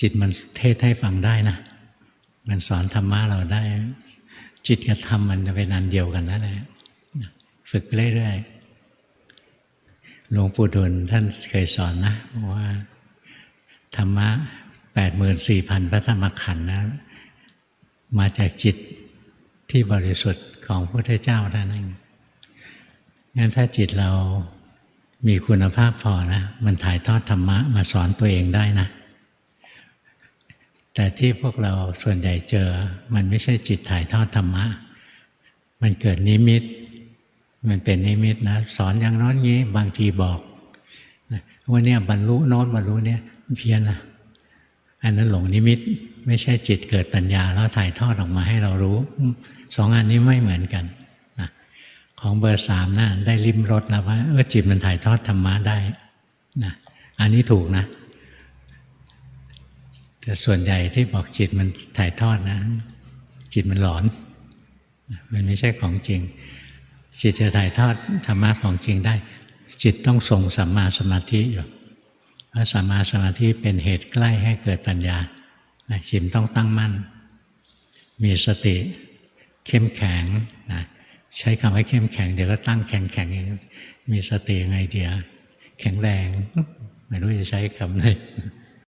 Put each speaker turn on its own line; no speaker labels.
จิตมันเทศให้ฟังได้นะ มันสอนธรรมะเราได้ จิตกับธรรมมันจะเป็นอันเดียวกันนั่นแหละฝึกเรื่อยๆหลวงปู่ดุลท่านเคยสอนนะว่าธรรมะแปดหมื่นสี่พันพระธรรมขันธ์นะมาจากจิตที่บริสุทธิ์ของพระพุทธเจ้าท่านั้นงั้นถ้าจิตเรามีคุณภาพพอนะ มันถ่ายทอดธรรมะมาสอนตัวเองได้นะ แต่ที่พวกเราส่วนใหญ่เจอ มันไม่ใช่จิตถ่ายทอดธรรมะ มันเกิดนิมิต มันเป็นนิมิตนะ สอนอย่างน้อยงี้ บางทีบอกว่าเนี่ยบรรลุโน้นบรรลุเนี่ยเพี้ยนนะอันนั้นหลงนิมิต ไม่ใช่จิตเกิดปัญญาแล้วถ่ายทอดออกมาให้เรารู้สองอันนี้ไม่เหมือนกันนะของเบอร์สามนะ่ะได้ริมรถแล้วว่าเออจิตมันถ่ายทอดธรรมะได้นะอันนี้ถูกนะ แต่ส่วนใหญ่ที่บอกจิตมันถ่ายทอดนะ จิตมันหลอน มันไม่ใช่ของจริง จิตจะถ่ายทอดธรรมะของจริงได้ จิตต้องทรงสัมมาสมาธิอยู่เพราะสัมมาสมาธิเป็นเหตุใกล้ให้เกิดปัญญาจิตต้องตั้งมั่น มีสติเข้มแข็งนะใช้คำว่าเข้มแข็งเดี๋ยวก็ตั้งแข็งแข็งเองมีสติไงเดียวแข็งแรง ไม่รู้จะใช้คำไหน